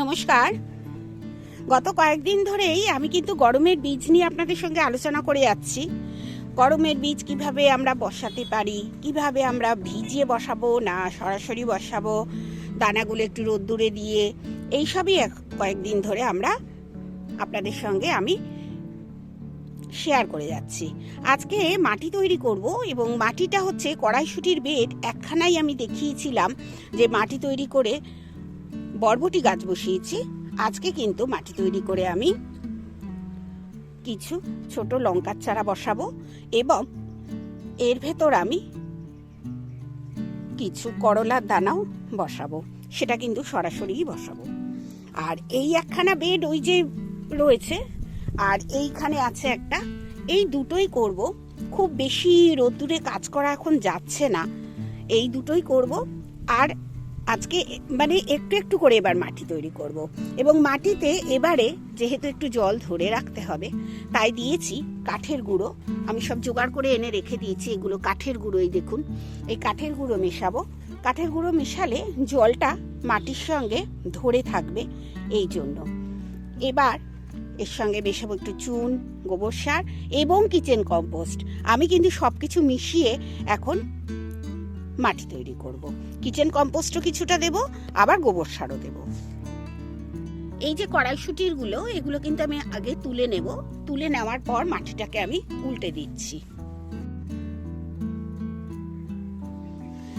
নমস্কার। গত কয়েকদিন ধরেই আমি কিন্তু গরমের বীজ নিয়ে আপনাদের সঙ্গে আলোচনা করে যাচ্ছি। গরমের বীজ কীভাবে আমরা বসাতে পারি, কীভাবে আমরা ভিজিয়ে বসাবো না সরাসরি বসাবো, দানাগুলো একটু রোদ্দুরে দিয়ে, এইসবই কয়েকদিন ধরে আমরা আপনাদের সঙ্গে আমি শেয়ার করে যাচ্ছি। আজকে মাটি তৈরি করব এবং মাটিটা হচ্ছে কড়াইশুটির বেড। একখানাই আমি দেখিয়েছিলাম যে মাটি তৈরি করে বরবটি গাছ বসিয়েছি। আজকে কিন্তু মাটি তৈরি করে আমি কিছু ছোট লঙ্কার চারা বসাবো এবং এর ভেতর আমি কিছু করলার দানাও বসাবো। সেটা কিন্তু সরাসরিই বসাবো। আর এই একখানা বেড ওই যে রয়েছে, আর এইখানে আছে একটা। এই দুটোই করব। খুব বেশি রোদ্দুরে কাজ করা এখন যাচ্ছে না। এই দুটোই করব। আর আজকে মানে একটু একটু করে এবার মাটি তৈরি করব। এবং মাটিতে এবারে যেহেতু একটু জল ধরে রাখতে হবে, তাই দিয়েছি কাঠের গুঁড়ো। আমি সব জোগাড় করে এনে রেখে দিয়েছি, এগুলো কাঠের গুঁড়োই দেখুন। এই কাঠের গুঁড়ো মেশাবো। কাঠের গুঁড়ো মেশালে জলটা মাটির সঙ্গে ধরে থাকবে এই জন্য। এবার এর সঙ্গে মেশাবো একটু চুন, গোবর সার এবং কিচেন কম্পোস্ট। আমি কিন্তু সব কিছু মিশিয়ে এখন মাটি তৈরি করব। কিচেন কম্পোস্টও কিছুটা দেব, আবার গোবর সারও দেব। এই যে কড়াইশুটিরগুলো এগুলো কিন্তু আমি আগে তুলে নেব। তুলে নেওয়ার পর মাটিটাকে আমি উল্টে দিচ্ছি।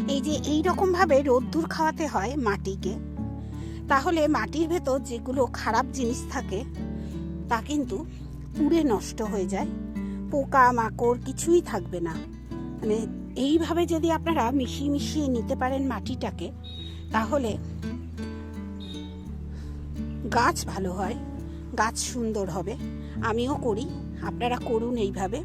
এই যে এই রকম ভাবে রোদ্দুর খাওয়াতে হয় মাটিকে, তাহলে মাটির ভেতর যেগুলো খারাপ জিনিস থাকে, তা কিন্তু পুড়ে নষ্ট হয়ে যায়। পোকা মাকড় কিছুই থাকবে না। মানে এইভাবে যদি আপনারা মিশিয়ে মিশিয়ে নিতে পারেন মাটিটাকে, তাহলে গাছ ভালো হয়, গাছ সুন্দর হবে। আমিও করি, আপনারা করুন এইভাবে।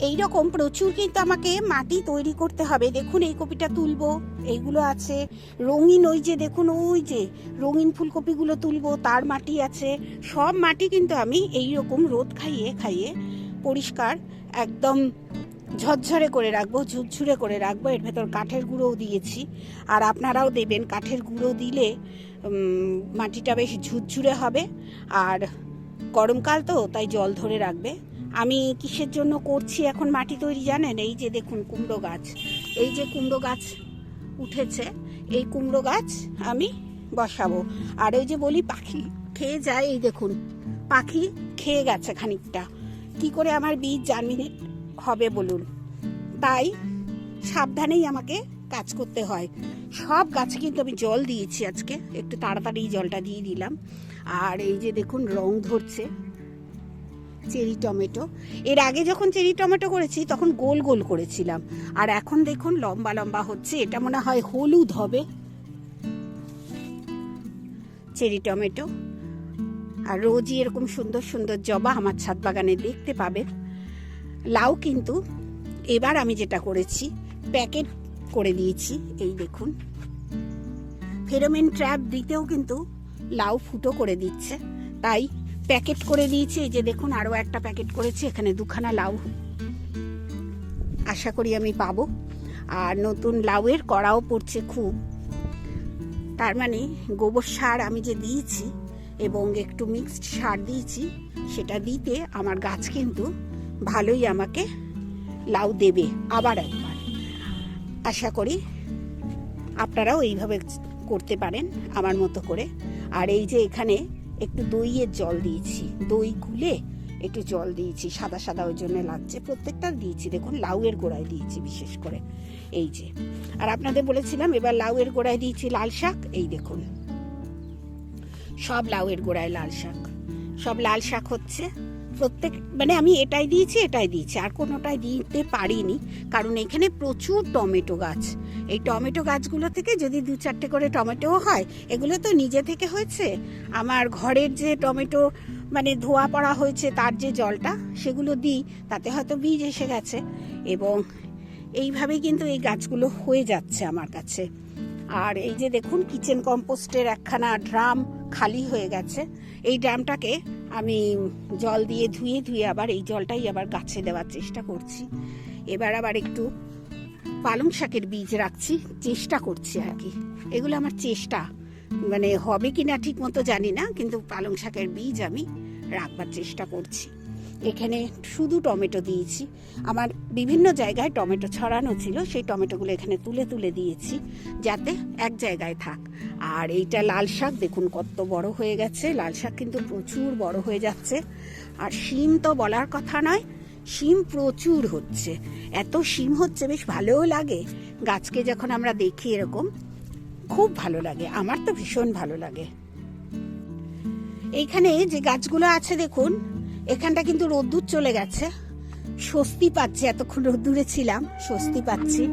এই রকম প্রচুর কিন্তু আমাকে মাটি তৈরি করতে হবে। দেখুন, এই কপিটা তুলবো, এইগুলো আছে। রঙিন ওই যে, দেখুন, ওই যে, রঙিন ফুলকপিগুলো তুলবো, তার মাটি আছে। সব মাটি কিন্তু আমি এই রকম রোদ খাইয়ে খাইয়ে পরিষ্কার, একদম ঝরঝরে করে রাখব, ঝুরঝুরে করে রাখব। এর ভেতর কাঠের গুঁড়োও দিয়েছি। আর আপনারাও দেবেন, কাঠের গুঁড়ো দিলে মাটিটা বেশ ঝুরঝুরে হবে। আর গরমকাল তো, তাই জল ধরে রাখবে। আমি কিসের জন্য করছি এখন মাটি তৈরি জানেন? এই যে দেখুন কুমড়ো গাছ। এই যে কুমড়ো গাছ উঠেছে, এই কুমড়ো গাছ আমি বসাবো। আর ওই যে বলি পাখি, খেয়ে যায়, এই দেখুন, পাখি খেয়ে গেছে খানিকটা। কি করে আমার বীজ জার্মিনেট হবে বলুন? তাই সাবধানেই আমাকে কাজ করতে হয়। সব গাছে কিন্তু আমি জল দিয়েছি আজকে। একটু তাড়াতাড়ি জলটা দিয়ে দিলাম। আর এই যে দেখুন, রং ধরছে। Cherry tomato. এর আগে যখন চেরি টমেটো করেছি, তখন গোল গোল করেছিলাম। আর এখন দেখুন, লম্বা লম্বা হচ্ছে। এটা মনে হয় হলুদ হবে। Cherry tomato. আর রোজই এরকম সুন্দর সুন্দর জবা আমার ছাদ বাগানে দেখতে পাবে। লাউ কিন্তু এবার আমি যেটা করেছি, প্যাকেট করে দিয়েছি, এই দেখুন। ফেরোমেন ট্র্যাপ দিতেও কিন্তু লাউ ফুটো করে দিচ্ছে। তাই প্যাকেট করে দিয়েছি, এই যে দেখুন আরও একটা প্যাকেট করেছি, এখানে দুখানা লাউ আশা করি আমি পাবো। আর নতুন লাউয়ের কড়াও পড়ছে খুব। তার মানে গোবর সার আমি যে দিয়েছি এবং একটু মিক্সড সার দিয়েছি, সেটা দিতে আমার গাছ কিন্তু ভালোই আমাকে লাউ দেবে আবার একবার। আশা করি আপনারাও এইভাবে করতে পারেন আমার মতো করে। আর এই যে এখানে একটু দইয়ের জল দিয়েছি, দই গুলে একটু জল দিয়েছি, সাদা সাদা ওই জন্য লাগছে। প্রত্যেকটা দিয়েছি, দেখুন লাউয়ের গোড়ায় দিয়েছি বিশেষ করে। এই যে, আর আপনাদের বলেছিলাম এবার লাউয়ের গোড়ায় দিয়েছি লাল শাক, এই দেখুন। সব লাউয়ের গোড়ায় লাল শাক। সব লাল শাক হচ্ছে। প্রত্যেক মানে আমি এটাই দিয়েছি এটাই দিয়েছি। আর কোনোটাই দিতে পারিনি। কারণ এখানে প্রচুর টমেটো গাছ। এই টমেটো গাছগুলো থেকে যদি দু চারটে করে টমেটোও হয়, এগুলো তো নিজে থেকে হয়েছে। আমার ঘরের যে টমেটো মানে ধোয়া পড়া হয়েছে, তার যে জলটা, সেগুলো দিই, তাতে হয়তো বীজ এসে গেছে। এবং এইভাবেই কিন্তু এই গাছগুলো হয়ে যাচ্ছে আমার কাছে। আর এই যে দেখুন কিচেন কম্পোস্টের একখানা ড্রাম খালি হয়ে গেছে। এই ড্রামটাকে আমি জল দিয়ে ধুয়ে ধুয়ে আবার এই জলটাই আবার গাছে দেওয়ার চেষ্টা করছি। এবার আবার একটু পালং শাকের বীজ রাখছি, চেষ্টা করছি আর কি। এগুলো আমার চেষ্টা মানে হবে কি না ঠিক মতো জানি না, কিন্তু পালং শাকের বীজ আমি রাখবার চেষ্টা করছি। এখানে শুধু টমেটো দিয়েছি। আমার বিভিন্ন জায়গায় টমেটো ছড়ানো ছিল, সেই টমেটোগুলো এখানে তুলে তুলে দিয়েছি, যাতে এক জায়গায় থাক। আর এইটা লাল শাক, দেখুন কত বড় হয়ে গেছে। লাল শাক কিন্তু প্রচুর বড় হয়ে যাচ্ছে। আর শিম তো বলার কথা নয়, শিম প্রচুর হচ্ছে। এত শিম হচ্ছে, বেশ ভালোও লাগে। গাছকে যখন আমরা দেখি এরকম, খুব ভালো লাগে। আমার তো ভীষণ ভালো লাগে। এইখানে যে গাছগুলো আছে, দেখুন এখানটা কিন্তু রোদ্দুর চলে গেছে। স্বস্তি পাচ্ছি, এতক্ষণ রোদ্দুরে ছিলাম, স্বস্তি পাচ্ছি।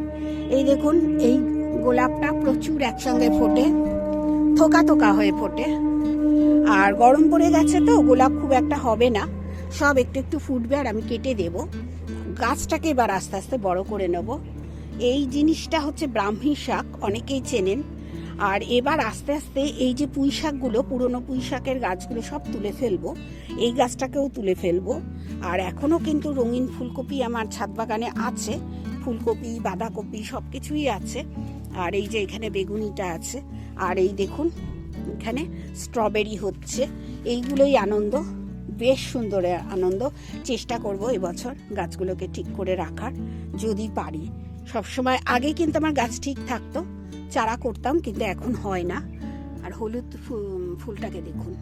এই দেখুন, এই গোলাপটা প্রচুর একসঙ্গে ফোটে, থোকা থোকা হয়ে ফোটে। আর গরম পড়ে গেছে তো, গোলাপ খুব একটা হবে না। সব একটু একটু ফুটবে আর আমি কেটে দেব। গাছটাকে এবার আস্তে আস্তে বড় করে নেব। এই জিনিসটা হচ্ছে ব্রাহ্মী শাক, অনেকেই চেনেন। আর এবার আস্তে আস্তে এই যে পুঁই শাকগুলো পুরনো পুঁই শাকের গাছগুলো সব তুলে ফেলব। এই গাছটাকেও তুলে ফেলব। আর এখনও কিন্তু রঙিন ফুলকপি আমার ছাদ বাগানে আছে। ফুলকপি, বাঁধাকপি সব কিছুই আছে। আর এই যে এখানে বেগুনিটা আছে। আর এই দেখুন, এখানে স্ট্রবেরি হচ্ছে। এইগুলোই আনন্দ, বেশ সুন্দর আনন্দ। চেষ্টা করব এবছর গাছগুলোকে ঠিক করে রাখার, যদি পারি। সবসময় আগে কিন্তু আমার গাছ ঠিক থাকতো। চারা করতাম, কিন্তু এখন হয় না। আর হলুদ ফুলটাকে দেখুন।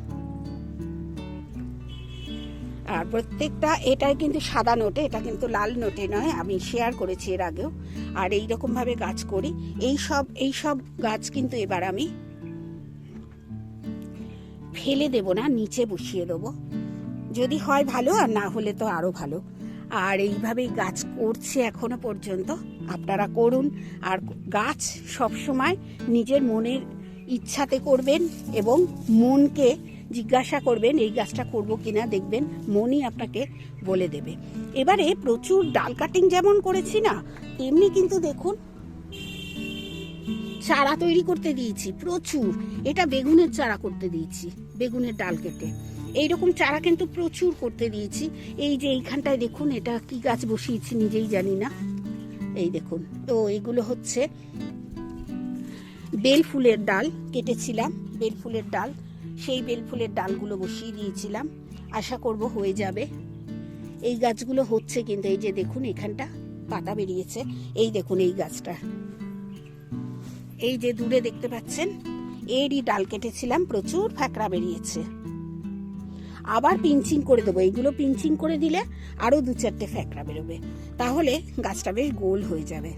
আর প্রত্যেকটা, এটাই কিন্তু সাদা নোটে, এটা কিন্তু লাল নোটে নয়, আমি শেয়ার করেছি এর আগেও। আর এই রকম ভাবে গাছ করি। এই সব এই সব গাছ কিন্তু এবার আমি ফেলে দেব না, নিচে বসিয়ে দেবো। যদি হয় ভালো, আর না হলে তো আরও ভালো। আর এইভাবেই গাছ করছে এখনও পর্যন্ত। আপনারা করুন। আর গাছ সব সময় নিজের মনের ইচ্ছাতে করবেন এবং মনকে জিজ্ঞাসা করবেন, এই গাছটা করব কিনা দেখবেন, মনই আপনাকে বলে দেবে। এবারে প্রচুর ডাল কাটিং যেমন করেছি না, তেমনি কিন্তু দেখুন, চারা তৈরি করতে দিয়েছি, প্রচুর। এটা বেগুনের চারা করতে দিয়েছি, বেগুনের ডাল কেটে। এইরকম চারা কিন্তু প্রচুর করতে দিয়েছি। এই যে এইখানটায় দেখুন, এটা কি গাছ বসিয়েছি নিজেই জানি না। এই দেখুন, তো এগুলো হচ্ছে বেল ফুলের ডাল কেটেছিলাম, বেল ফুলের ডাল। সেই বেল ফুলের ডালগুলো বসিয়ে দিয়েছিলাম। আশা করব হয়ে যাবে। এই গাছগুলো হচ্ছে কিন্তু, এই যে দেখুন, এখানটা পাতা বেরিয়েছে। এই দেখুন, এই গাছটা। এই যে দূরে দেখতে পাচ্ছেন, এরই ডাল কেটেছিলাম, প্রচুর ফ্যাকড়া বেরিয়েছে। আবার পিঞ্চিং করে দেবো। এইগুলো পিঞ্চিং করে দিলে আরও দু চারটে ফ্যাকড়া বেরোবে। তাহলে গাছটা বেশ গোল হয়ে যাবে।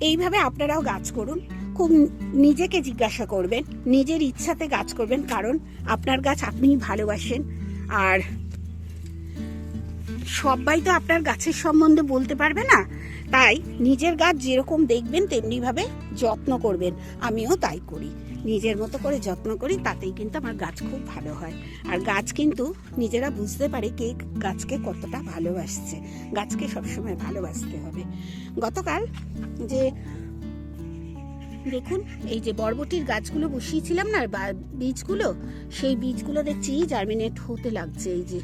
এইভাবে আপনারাও গাছ করুন। খুব নিজেকে জিজ্ঞাসা করবেন, নিজের ইচ্ছাতে গাছ করবেন, কারণ আপনার গাছ আপনিই ভালোবাসেন। আর সবাই তো আপনার গাছের সম্বন্ধে বলতে পারবে না। তাই নিজের গাছ যেরকম দেখবেন তেমনি ভাবে যত্ন করবেন। আমিও তাই করি। নিজের মতো করে যত্ন করি, তাতেই কিন্তু আমার গাছ খুব ভালো হয়। আর গাছ কিন্তু নিজেরা বুঝতে পারে কে গাছকে কতটা ভালোবাসছে। গাছকে সবসময় ভালোবাসতে হবে। গতকাল যে দেখুন, এই যে বরবটির গাছগুলো বসিয়েছিলাম না বীজগুলো, সেই বীজগুলো দেখছি জার্মিনেট হতে লাগছে, এই যে।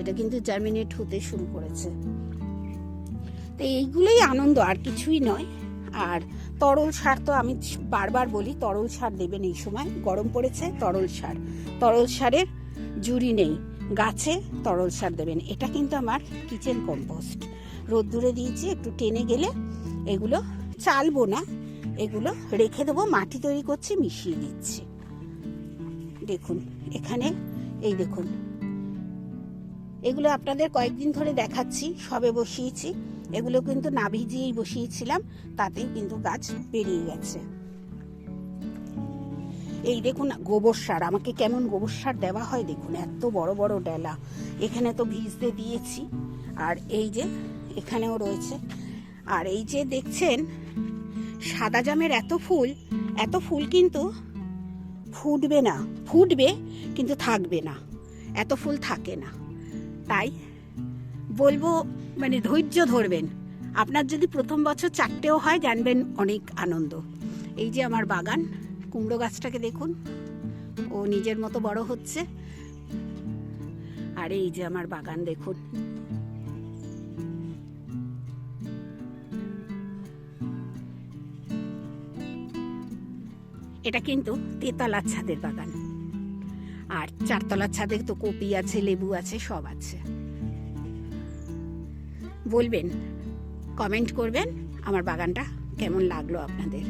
এটা কিন্তু জার্মিনেট হতে শুরু করেছে। তো এইগুলোই আনন্দ, আর কিছুই নয়। আর তরল সার তো আমি বারবার বলি, তরল সার দেবেন এই সময়। গরম পড়েছে, তরল সার। তরল সারের জুড়ি নেই। গাছে তরল সার দেবেন। এটা কিন্তু আমার কিচেন কম্পোস্ট। রোদ্দুরে দিয়েছি, একটু টেনে গেলে এগুলো চালবো না। এগুলো রেখে দেবো, মাটি তৈরি করছি, মিশিয়ে দিচ্ছি। দেখুন, এখানে, এই দেখুন। এগুলো আপনাদের কয়েকদিন ধরে দেখাচ্ছি, সবে বসিয়েছি। এগুলো কিন্তু না ভিজিয়েই বসিয়েছিলাম, তাতেই কিন্তু গাছ বেরিয়ে গেছে। এই দেখুন গোবর সার, আমাকে কেমন গোবর সার দেওয়া হয় দেখুন, এত বড় বড় ডেলা। এখানে তো ভিজতে দিয়েছি, আর এই যে এখানেও রয়েছে। আর এই যে দেখছেন, সাদা জামের এত ফুল এত ফুল কিন্তু ফুটবে না, ফুটবে কিন্তু থাকবে না, এত ফুল থাকে না। তাই বলব মানে ধৈর্য ধরবেন। আপনার যদি প্রথম বছর চারটেও হয়, জানবেন অনেক আনন্দ। এই যে আমার বাগান, কুমড়ো গাছটাকে দেখুন। ও নিজের মতো বড় হচ্ছে। আর এই যে আমার বাগান দেখুন। এটা কিন্তু তেতলার ছাদের বাগান। আর চারতলার ছাদে তো কপি আছে, লেবু আছে, সব আছে। বলবেন কমেন্ট করবেন আমার বাগানটা কেমন লাগল আপনাদের?